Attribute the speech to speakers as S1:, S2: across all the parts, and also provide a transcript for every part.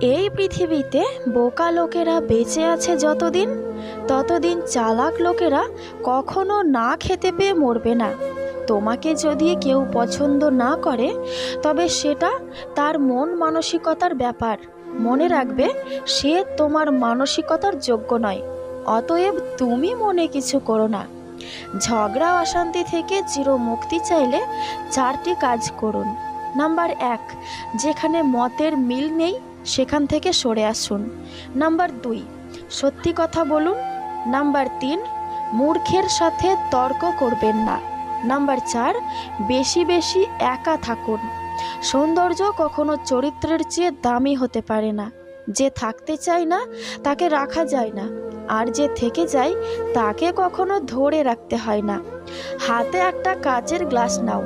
S1: এই পৃথিবীতে বোকা লোকেরা বেঁচে আছে যতদিন, ততদিন চালাক লোকেরা কখনো না খেতে পেয়ে মরবে না। তোমাকে যদি কেউ পছন্দ না করে, তবে সেটা তার মন মানসিকতার ব্যাপার। মনে রাখবে, সে তোমার মানসিকতার যোগ্য নয়। অতএব তুমি মনে কিছু করো না। ঝগড়া, অশান্তি থেকে চিরমুক্তি চাইলে চারটি কাজ করুন। নাম্বার এক, যেখানে মতের মিল নেই সেখান থেকে সরে আসুন। নাম্বার দুই, সত্যি কথা বলুন। নাম্বার তিন, মূর্খের সাথে তর্ক করবেন না। নাম্বার চার, বেশি বেশি একা থাকুন। সৌন্দর্য কখনো চরিত্রের চেয়ে দামি হতে পারে না। যে থাকতে চায় না, তাকে রাখা যায় না। আর যে থেকে যায়, তাকে কখনো ধরে রাখতে হয় না। হাতে একটা কাচের গ্লাস নাও।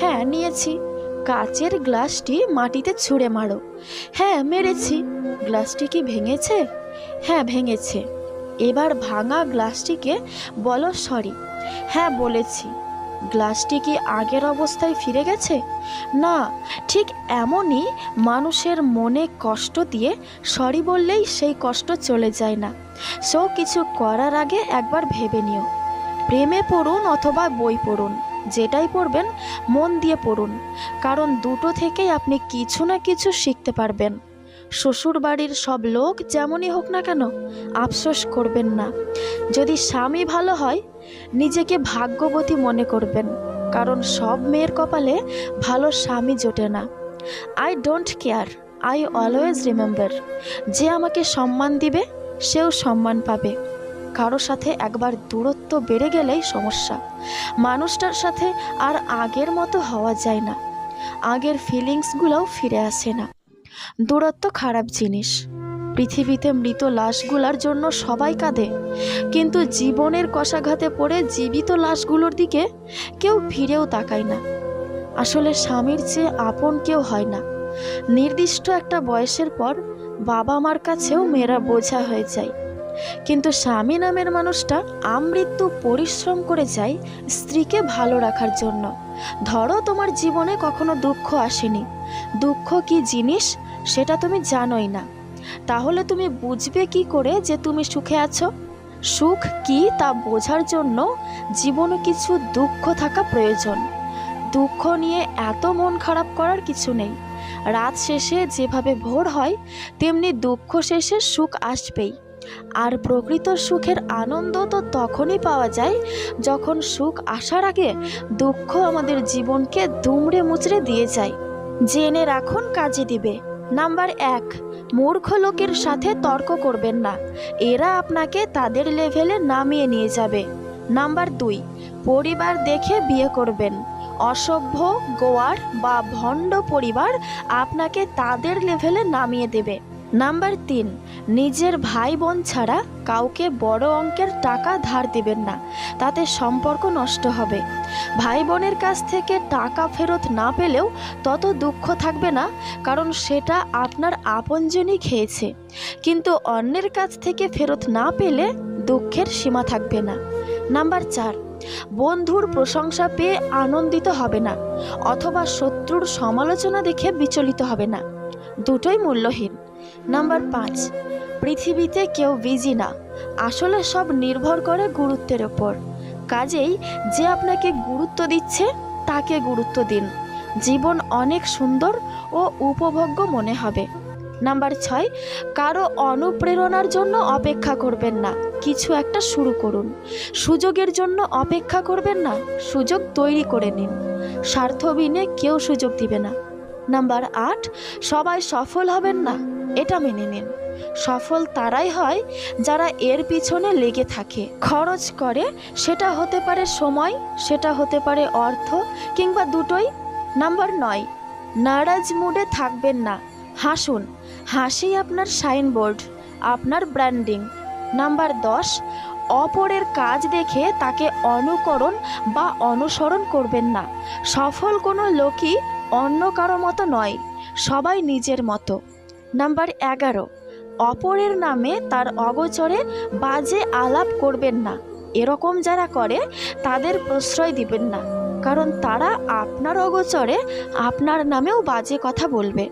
S1: হ্যাঁ নিয়েছি। কাচের গ্লাসটি মাটিতে ছুঁড়ে মারো। হ্যাঁ মেরেছি। গ্লাসটি কি ভেঙেছে? হ্যাঁ ভেঙেছে। এবার ভাঙা গ্লাসটিকে বলো সরি। হ্যাঁ বলেছি। গ্লাসটি কি আগের অবস্থায় ফিরে গেছে? না, ঠিক এমনই মানুষের মনে কষ্ট দিয়ে সরি বললেই সেই কষ্ট চলে যায় না। সো কিছু করার আগে একবার ভেবে নিও। প্রেমে পড়ুন অথবা বই পড়ুন। যেটাই পড়বেন, মন দিয়ে পড়ুন, কারণ দুটো থেকেই আপনি কিছু না কিছু শিখতে পারবেন। শ্বশুর বাড়ির সব লোক যেমনই হোক না কেন, আফসোস করবেন না। যদি স্বামী ভালো হয়, নিজেকে ভাগ্যবতী মনে করবেন, কারণ সব মেয়ের কপালে ভালো স্বামী জোটে না। I don't care I always remember যে আমাকে সম্মান দিবে, সেও সম্মান পাবে। কারও সাথে একবার দূরত্ব বেড়ে গেলেই সমস্যা। মানুষটার সাথে আর আগের মতো হওয়া যায় না। আগের ফিলিংসগুলোও ফিরে আসে না। দূরত্ব খারাপ জিনিস। পৃথিবীতে মৃত লাশগুলার জন্য সবাই কাঁদে। কিন্তু জীবনের কষাঘাতে পড়ে জীবিত লাশগুলোর দিকে কেউ ফিরেও তাকায় না। আসলে স্বামীর চেয়ে আপন কেউ হয় না। নির্দিষ্ট একটা বয়সের পর বাবা মার কাছেও মেয়েরা বোঝা হয়ে যায়। কিন্তু স্বামী নামের মানুষটা আমৃত্যু পরিশ্রম করে যায় স্ত্রীকে ভালো রাখার জন্য। ধরো তোমার জীবনে কখনো দুঃখ আসেনি। দুঃখ কি জিনিস? সেটা তুমি জানোই না। তাহলে তুমি বুঝবে কি করে যে তুমি সুখে আছো? সুখ কি তা বোঝার জন্য জীবনে কিছু দুঃখ থাকা প্রয়োজন। দুঃখ নিয়ে এত মন খারাপ করার কিছু নেই। রাত শেষে যেভাবে ভোর হয়, তেমনি দুঃখ শেষে সুখ আসবেই। আর প্রকৃত সুখের আনন্দ তো তখনই পাওয়া যায় যখন সুখ আসার আগে দুঃখ আমাদের জীবনকে দুমড়ে মুচড়ে দিয়ে যায়। জেনে রাখুন কাজে দিবে। নাম্বার এক, মূর্খ লোকের সাথে তর্ক করবেন না। এরা আপনাকে তাদের লেভেলে নামিয়ে নিয়ে যাবে। নাম্বার দুই, পরিবার দেখে বিয়ে করবেন। অসভ্য, গোয়ার বা ভণ্ড পরিবার আপনাকে তাদের লেভেলে নামিয়ে দেবে। নাম্বার তিন, নিজের ভাই বোন ছাড়া কাউকে বড় অঙ্কের টাকা ধার দিবেন না, তাতে সম্পর্ক নষ্ট হবে। ভাই বোনের কাছ থেকে টাকা ফেরত না পেলেও তত দুঃখ থাকবে না, কারণ সেটা আপনার আপনজনই খেয়েছে। কিন্তু অন্যের কাছ থেকে ফেরত না পেলে দুঃখের সীমা থাকবে না। নাম্বার চার, বন্ধুর প্রশংসা পেয়ে আনন্দিত হবে না, অথবা শত্রুর সমালোচনা দেখে বিচলিত হবে না। দুটোই মূল্যহীন। নাম্বার পাঁচ, পৃথিবীতে কেউ বিজি না। আসলে সব নির্ভর করে গুরুত্বের ওপর। কাজেই যে আপনাকে গুরুত্ব দিচ্ছে, তাকে গুরুত্ব দিন। জীবন অনেক সুন্দর ও উপভোগ্য মনে হবে। নাম্বার ছয়, কারও অনুপ্রেরণার জন্য অপেক্ষা করবেন না। কিছু একটা শুরু করুন। সুযোগের জন্য অপেক্ষা করবেন না, সুযোগ তৈরি করে নিন। স্বার্থবিনে কেউ সুযোগ দিবে না। নাম্বার আট, সবাই সফল হবেন না। এটা মেনে নিন। সফল তারাই হয় যারা এর পিছনে লেগে থাকে। খরচ করে, সেটা হতে পারে সময়, সেটা হতে পারে অর্থ, কিংবা দুটোই। নাম্বার নয়, নারাজ মুডে থাকবেন না। হাসুন, হাসি আপনার সাইনবোর্ড, আপনার ব্র্যান্ডিং। নাম্বার দশ, অপরের কাজ দেখে তাকে অনুকরণ বা অনুসরণ করবেন না। সফল কোনো লোকই অন্য কারও মতো নয়, সবাই নিজের মতো। নাম্বার এগারো। অপরের নামে তার অগোচরে বাজে আলাপ করবেন না। এরকম যারা করে, তাদের প্রশ্রয় দিবেন না। কারণ তারা আপনার অগোচরে আপনার নামেও বাজে কথা বলবে।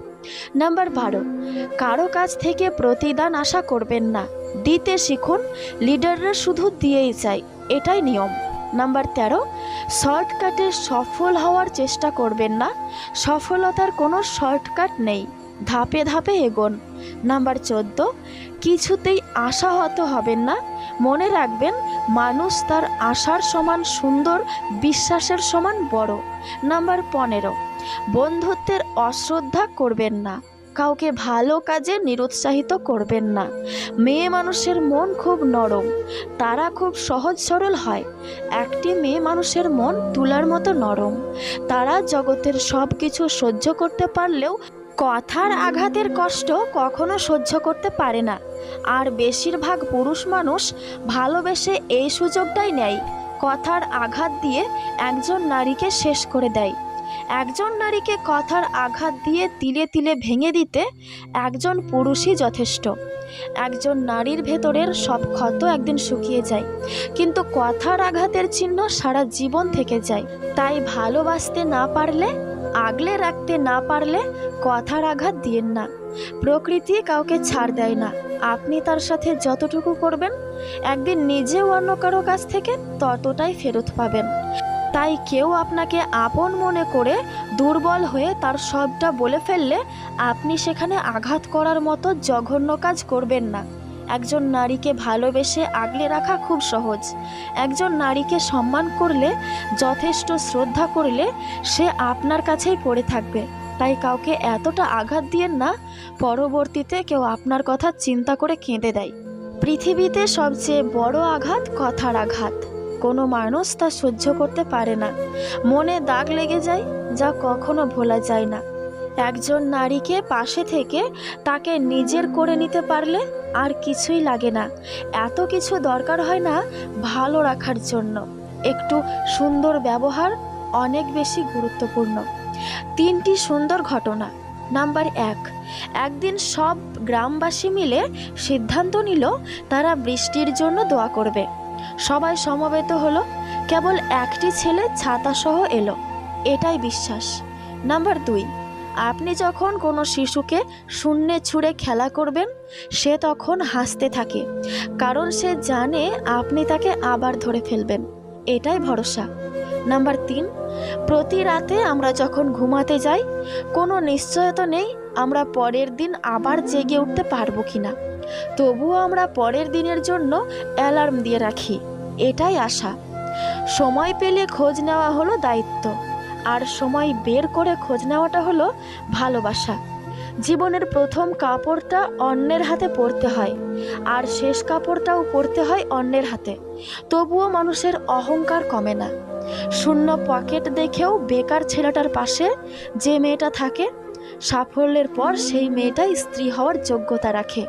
S1: নাম্বার বারো। কারও কাছ থেকে প্রতিদান আশা করবেন না। দিতে শিখুন, লিডাররা শুধু দিয়েই চায়। এটাই নিয়ম। নাম্বার তেরো। শর্টকাটে সফল হওয়ার চেষ্টা করবেন না। সফলতার কোনো শর্টকাট নেই। ধাপে ধাপে এগোন। নাম্বার চোদ্দ, কিছুতেই আশাহত হবেন না। মনে রাখবেন, মানুষ তার আশার সমান সুন্দর, বিশ্বাসের সমান বড়। নাম্বার পনেরো, বন্ধুত্বের অশ্রদ্ধা করবেন না। কাউকে ভালো কাজে নিরুৎসাহিত করবেন না। মেয়ে মানুষের মন খুব নরম, তারা খুব সহজ সরল হয়। একটি মেয়ে মানুষের মন তুলার মতো নরম, তারা জগতের সব কিছু সহ্য করতে পারলেও কথার আঘাতের কষ্ট কখনো সহ্য করতে পারে না। আর বেশিরভাগ পুরুষ মানুষ ভালোবেসে এই সুযোগটাই নেয়, কথার আঘাত দিয়ে একজন নারীকে শেষ করে দেয়। একজন নারীকে কথার আঘাত দিয়ে তিলে তিলে ভেঙে দিতে একজন পুরুষই যথেষ্ট। একজন নারীর ভেতরের সব ক্ষত একদিন শুকিয়ে যায়, কিন্তু কথার আঘাতের চিহ্ন সারা জীবন থেকে যায়। তাই ভালোবাসতে না পারলে আগলে রাখতে না পারলে কথার আঘাত দিয়েন না। প্রকৃতি কাউকে ছাড় দেয় না। আপনি তার সাথে যতটুকু করবেন, একদিন নিজেও অন্য কারও কাছ থেকে ততটাই ফেরত পাবেন। তাই কেউ আপনাকে আপন মনে করে দুর্বল হয়ে তার সবটা বলে ফেললে আপনি সেখানে আঘাত করার মতো জঘন্য কাজ করবেন না। একজন নারীকে ভালোবেসে আগলে রাখা খুব সহজ। একজন নারীকে সম্মান করলে, যথেষ্ট শ্রদ্ধা করলে সে আপনার কাছেই পড়ে থাকবে। তাই কাউকে এতটা আঘাত দিয়েন না, পরবর্তীতে কেউ আপনার কথা চিন্তা করে কেঁদে দেয়। পৃথিবীতে সবচেয়ে বড় আঘাত কথার আঘাত। কোনো মানুষ তা সহ্য করতে পারে না। মনে দাগ লেগে যায়, যা কখনো ভোলা যায় না। একজন নারীকে পাশে থেকে তাকে নিজের করে নিতে পারলে আর কিছুই লাগে না। এত কিছু দরকার হয় না ভালো রাখার জন্য। একটু সুন্দর ব্যবহার অনেক বেশি গুরুত্বপূর্ণ। তিনটি সুন্দর ঘটনা। নাম্বার এক, একদিন সব গ্রামবাসী মিলে সিদ্ধান্ত নিল তারা বৃষ্টির জন্য দোয়া করবে। সবাই সমবেত হলো, কেবল একটি ছেলে ছাতাসহ এলো। এটাই বিশ্বাস। নাম্বার দুই আপনি যখন কোনো শিশুকে শূন্যে ছুঁড়ে খেলা করবেন, সে তখন হাসতে থাকে, কারণ সে জানে আপনি তাকে আবার ধরে ফেলবেন। এটাই ভরসা। নাম্বার তিন, প্রতি রাতে আমরা যখন ঘুমাতে যাই, কোনো নিশ্চয়তা নেই আমরা পরের দিন আবার জেগে উঠতে পারব কি না তবুও আমরা পরের দিনের জন্য অ্যালার্ম দিয়ে রাখি, এটাই আশা। সময় পেলে খোঁজ নেওয়া হলো দায়িত্ব। আর সময় বের করে খোঁজ নেওয়াটা হলো ভালোবাসা। জীবনের প্রথম কাপড়টা অন্যের হাতে পরতে হয়, আর শেষ কাপড়টাও পরতে হয় অন্যের হাতে। তবুও মানুষের অহংকার কমে না। শূন্য পকেট দেখেও বেকার ছেলেটার পাশে যে মেয়েটা থাকে, সাফল্যের পর সেই মেয়েটাই স্ত্রী হওয়ার যোগ্যতা রাখে।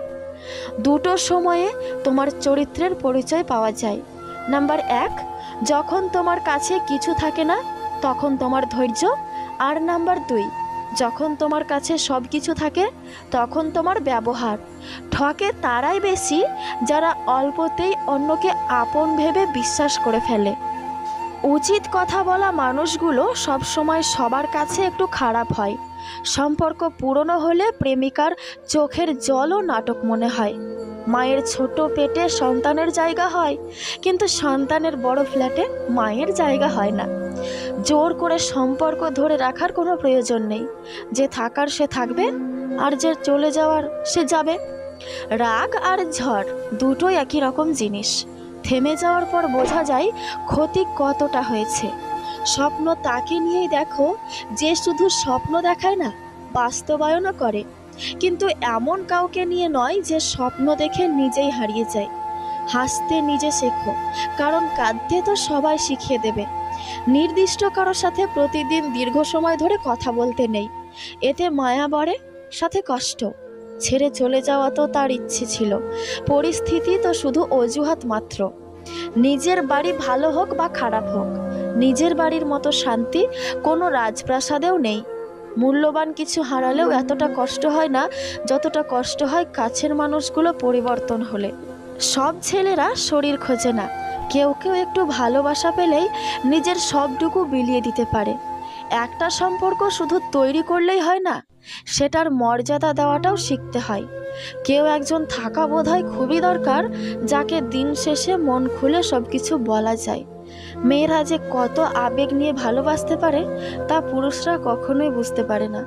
S1: দুটো সময়ে তোমার চরিত্রের পরিচয় পাওয়া যায়। নাম্বার এক, যখন তোমার কাছে কিছু থাকে না তখন তোমার ধৈর্য। আর নাম্বার দুই, যখন তোমার কাছে সব কিছু থাকে, তখন তোমার ব্যবহার। ঠকে তারাই বেশি, যারা অল্পতেই অন্যকে আপন ভেবে বিশ্বাস করে ফেলে। উচিত কথা বলা মানুষগুলো সবসময় সবার কাছে একটু খারাপ হয়। সম্পর্ক পুরনো হলে প্রেমিকার চোখের জলও নাটক মনে হয়। মায়ের ছোট পেটে সন্তানের জায়গা হয়, কিন্তু সন্তানের বড় ফ্ল্যাটে মায়ের জায়গা হয় না। জোর করে সম্পর্ক ধরে রাখার কোনো প্রয়োজন নেই। যে থাকার সে থাকবে, আর যে চলে যাওয়ার সে যাবে। রাগ আর ঝড় দুটোই একই রকম জিনিস। থেমে যাওয়ার পর বোঝা যায় ক্ষতি কতটা হয়েছে। স্বপ্ন তাকে নিয়েই দেখো, যে শুধু স্বপ্ন দেখায় না, বাস্তবায়নও করে। কিন্তু এমন কাউকে নিয়ে নয় যে স্বপ্ন দেখে নিজেই হারিয়ে যায়। হাসতে নিজে শেখো, কারণ কাঁদতে তো সবাই শিখিয়ে দেবে। নির্দিষ্ট কারোর সাথে প্রতিদিন দীর্ঘ সময় ধরে কথা বলতে নেই। এতে মায়া বাড়ে, সাথে কষ্ট। ছেড়ে চলে যাওয়া তো তার ইচ্ছে ছিল। পরিস্থিতি তো শুধু অজুহাত মাত্র। নিজের বাড়ি ভালো হোক বা খারাপ হোক, নিজের বাড়ির মতো শান্তি কোনো রাজপ্রাসাদেও নেই। মূল্যবান কিছু হারালেও এতটা কষ্ট হয় না, যতটা কষ্ট হয় কাছের মানুষগুলো পরিবর্তন হলে। সব ছেলেরা শরীর খোঁজে না। কেউ কেউ একটু ভালোবাসা পেলেই নিজের সবটুকু বিলিয়ে দিতে পারে। একটা সম্পর্ক শুধু তৈরি করলেই হয় না, সেটার মর্যাদা দেওয়াটাও শিখতে হয়। কেউ একজন থাকা বোধহয় খুবই দরকার, যাকে দিন শেষে মন খুলে সব কিছু বলা যায়। মেয়েরা যে কত আবেগ নিয়ে ভালোবাসতে পারে, তা পুরুষরা কখনোই বুঝতে পারে না।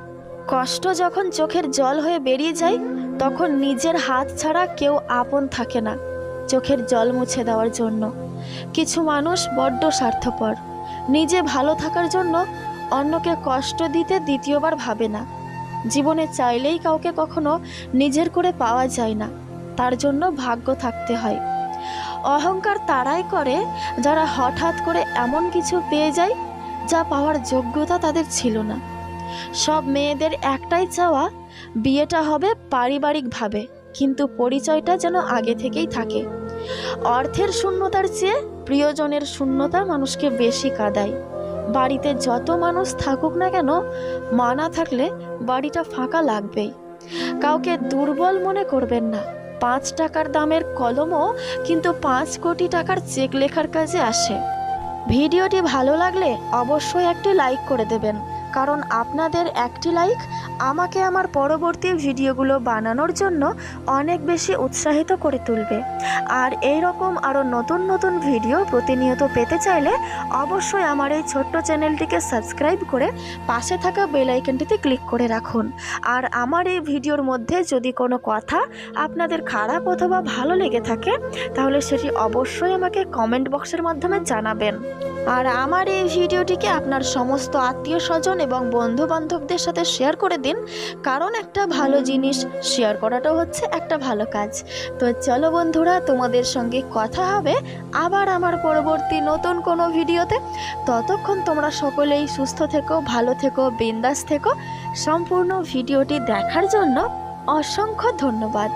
S1: কষ্ট যখন চোখের জল হয়ে বেরিয়ে যায়, তখন নিজের হাত ছাড়া কেউ আপন থাকে না, চোখের জল মুছে দেওয়ার জন্য। কিছু মানুষ বড্ড স্বার্থপর। নিজে ভালো থাকার জন্য অন্যকে কষ্ট দিতে দ্বিতীয়বার ভাবে না। জীবনে চাইলেই কাউকে কখনো নিজের করে পাওয়া যায় না। তার জন্য ভাগ্য থাকতে হয়। অহংকার তারাই করে যারা হঠাৎ করে এমন কিছু পেয়ে যায় যা পাওয়ার যোগ্যতা তাদের ছিল না। সব মেয়েদের একটাই চাওয়া, বিয়েটা হবে পারিবারিকভাবে, কিন্তু পরিচয়টা যেন আগে থেকেই থাকে। অর্থের শূন্যতার চেয়ে প্রিয়জনের শূন্যতা মানুষকে বেশি কাদায়। বাড়িতে যত মানুষ থাকুক না কেন, মা না থাকলে বাড়িটা ফাঁকা লাগবেই। কাউকে দুর্বল মনে করবেন না। পাঁচ টাকার দামের কলমও কিন্তু পাঁচ কোটি টাকার চেক লেখার কাজে আসে। ভিডিওটি ভালো লাগলে অবশ্যই একটি লাইক করে দেবেন। কারণ আপনাদের একটি লাইক আমাকে আমার পরবর্তী ভিডিওগুলো বানানোর জন্য অনেক বেশি উৎসাহিত করে তুলবে। আর এই রকম আরও নতুন নতুন ভিডিও প্রতিনিয়ত পেতে চাইলে অবশ্যই আমার এই ছোট্ট চ্যানেলটিকে সাবস্ক্রাইব করে পাশে থাকা বেল আইকনটিতে ক্লিক করে রাখুন। আর আমার এই ভিডিওর মধ্যে যদি কোনো কথা আপনাদের খারাপ অথবা ভালো লেগে থাকে, তাহলে সেটি অবশ্যই আমাকে কমেন্ট বক্সের মাধ্যমে জানাবেন। আর আমার এই ভিডিওটিকে আপনার সমস্ত আত্মীয় স্বজন এবং বন্ধু বান্ধবদের সাথে শেয়ার করে দিন। কারণ একটা ভালো জিনিস শেয়ার করাটাও হচ্ছে একটা ভালো কাজ। তো চলো বন্ধুরা, তোমাদের সঙ্গে কথা হবে আবার আমার পরবর্তী নতুন কোনো ভিডিওতে। ততক্ষণ তোমরা সকলেই সুস্থ থেকো, ভালো থেকো, বিন্দাস থেকো। সম্পূর্ণ ভিডিওটি দেখার জন্য অসংখ্য ধন্যবাদ।